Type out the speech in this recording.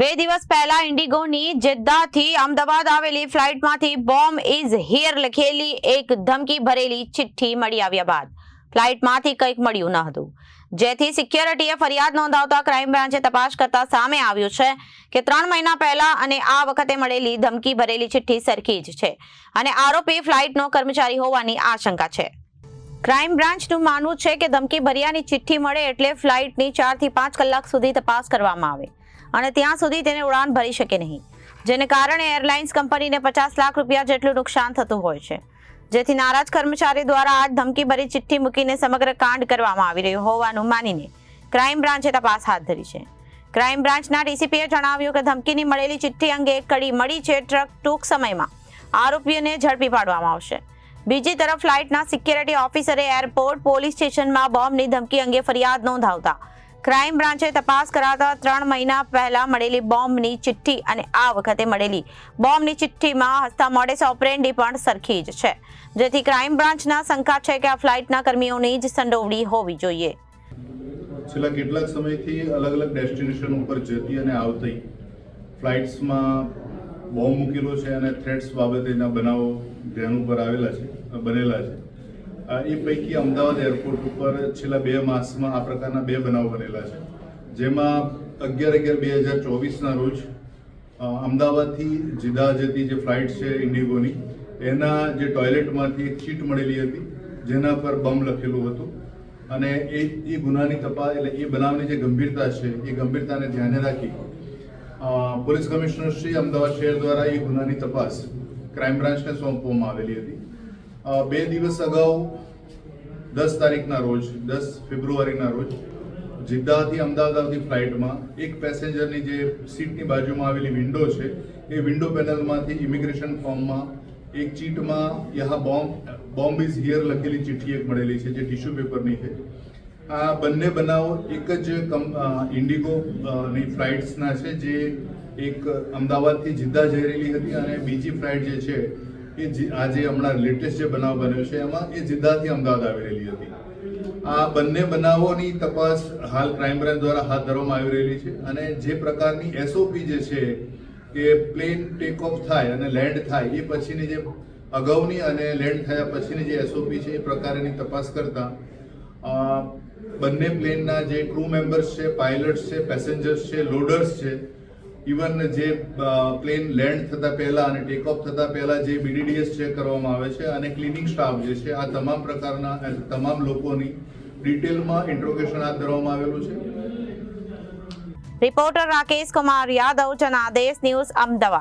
બે દિવસ પહેલા ઇન્ડિગોની જેદ્દાથી અમદાવાદ આવેલી ફ્લાઇટમાંથી બોમ્બ ઇઝ હિયર લખેલી એક ધમકી ભરેલી ચિઠ્ઠી મળી આવ્યા બાદ. ફ્લાઇટમાંથી કંઈક મળ્યું ન હતું. જેથી સિક્યોરિટીએ ફરિયાદ નોંધાવતા ક્રાઇમ બ્રાન્ચે તપાસ કરતા સામે આવ્યું છે કે ત્રણ મહિના પહેલા અને આ વખતે મળેલી ધમકી ભરેલી ચિઠ્ઠી સરખી જ છે અને આરોપી ફ્લાઇટનો કર્મચારી હોવાની આશંકા છે. ક્રાઇમ બ્રાન્ચનું માનવું છે કે ધમકી ભર્યાની ચિઠ્ઠી મળે એટલે ફ્લાઇટની ચારથી પાંચ કલાક સુધી તપાસ કરવામાં આવે. અને ત્યાં સુધી તેને ઉડાન ભરી શકે નહીં. જેને કારણે એરલાઇન્સ કંપનીને પચાસ લાખ રૂપિયા જેટલું નુકસાન થતું હોય છે. જેથી નારાજ કર્મચારી દ્વારા આ ધમકી ભરી ચિઠ્ઠી મૂકીને સમગ્ર કાંડ કરવામાં આવી રહ્યું હોવાનું માનીને ક્રાઇમ બ્રાન્ચે તપાસ હાથ ધરી છે. ક્રાઇમ બ્રાન્ચના ડીસીપીએ જણાવ્યું કે ધમકીની મળેલી ચિઠ્ઠી અંગે એક કડી મળી છે ટ્રક ટૂંક સમયમાં. આરોપીઓને ઝડપી પાડવામાં આવશે. બીજી તરફ ફ્લાઇટના સિક્યોરિટી ઓફિસરે એરપોર્ટ પોલીસ સ્ટેશનમાં બોમ્બની ધમકી અંગે ફરિયાદ નોંધાવતા ક્રાઇમ બ્રાન્ચે તપાસ કરાતા ત્રણ મહિના પહેલા મળેલી બોમ્બની ચિઠ્ઠી અને આ વખતે મળેલી બોમ્બની ચિઠ્ઠીમાં હસ્તા મોડેસ ઓપરેન્ડી પણ સરખી જ છે. જેથી ક્રાઇમ બ્રાન્ચના શંકા છે કે આ ફ્લાઇટના કર્મીઓની જ સંડોવણી હોવી જોઈએ. છેલ્લા કેટલાક સમયથી અલગ અલગ ડેસ્ટિનેશન ઉપર જતી અને આવતી ફ્લાઇટ્સમાં બોમ્બ મૂકેલો છે અને થ્રેટ્સ બાબતેના બનાવો ધ્યાન ઉપર આવેલા છે, બનેલા છે. એ પૈકી અમદાવાદ એરપોર્ટ ઉપર છેલ્લા બે માસમાં આ પ્રકારના બે બનાવ બનેલા છે. જેમાં અગિયાર અગિયાર બે હજાર ચોવીસના રોજ અમદાવાદથી જીદા જતી જે ફ્લાઇટ છે ઇન્ડિગોની, એના જે ટોયલેટમાંથી એક ચીટ મળેલી હતી, જેના પર બમ લખેલું હતું. અને એ એ ગુનાની તપાસ, એટલે એ બનાવની જે ગંભીરતા છે, એ ગંભીરતાને ધ્યાને રાખી પોલીસ કમિશનર શ્રી અમદાવાદ શહેર દ્વારા એ ગુનાની તપાસ, ક્રાઇમ બ્રાન્ચને સોંપવામાં આવેલી હતી. બે દિવસ અગાઉ, દસ તારીખના રોજ, દસ ફેબ્રુઆરીના રોજ, જિદ્દાથી અમદાવાદ આવતી ફ્લાઇટમાં એક પેસેન્જરની જે સીટની બાજુમાં આવેલી વિન્ડો છે, એ વિન્ડો પેનલમાંથી ઇમિગ્રેશન ફોર્મમાં એક ચીટમાં યહા બોમ્બ બોમ્બ ઇઝ હિયર લખેલી ચિઠ્ઠી એક મળેલી છે, જે ટિશ્યુ પેપરની છે. આ બંને બનાવો, એક જ ઇન્ડિગો ની ફ્લાઇટ્સના છે, જે એક અમદાવાદથી જિદ્દા જઈ રહેલી હતી અને બીજી ફ્લાઇટ જે છે એ આજે હમણાં લેટેસ્ટ જે બનાવ બન્યો છે, એમાં એ જિદ્દાથી અમદાવાદ આવી રહેલી હતી. આ બંને બનાવોની તપાસ હાલ ક્રાઇમ બ્રાન્ચ દ્વારા હાથ ધરવામાં આવી રહેલી છે અને જે પ્રકારની એસઓપી જે છે, કે પ્લેન ટેક ઓફ થાય અને લેન્ડ થાય, એ પછીની જે અગાઉની અને લેન્ડ થયા પછીની જે એસઓપી છે, એ પ્રકારની તપાસ કરતા બંને પ્લેનના જે ક્રૂ મેમ્બર્સ છે પાયલટ્સ છે પેસેન્જર્સ છે લોડર્સ છે ઇવન જે પ્લેન લેન્ડ થતા પહેલા અને ટેક ઓફ થતા પહેલા જે બીડીડીએસ ચેક કરવામાં આવે છે અને ક્લિનિંગ સ્ટાફ જે છે, આ તમામ પ્રકારના તમામ લોકોની ડિટેલમાં ઇન્ટ્રોગેશન હાથ ધરવામાં આવેલું છે. Reporter Rakesh Kumar Yadav Janadesh news, Ahmedabad.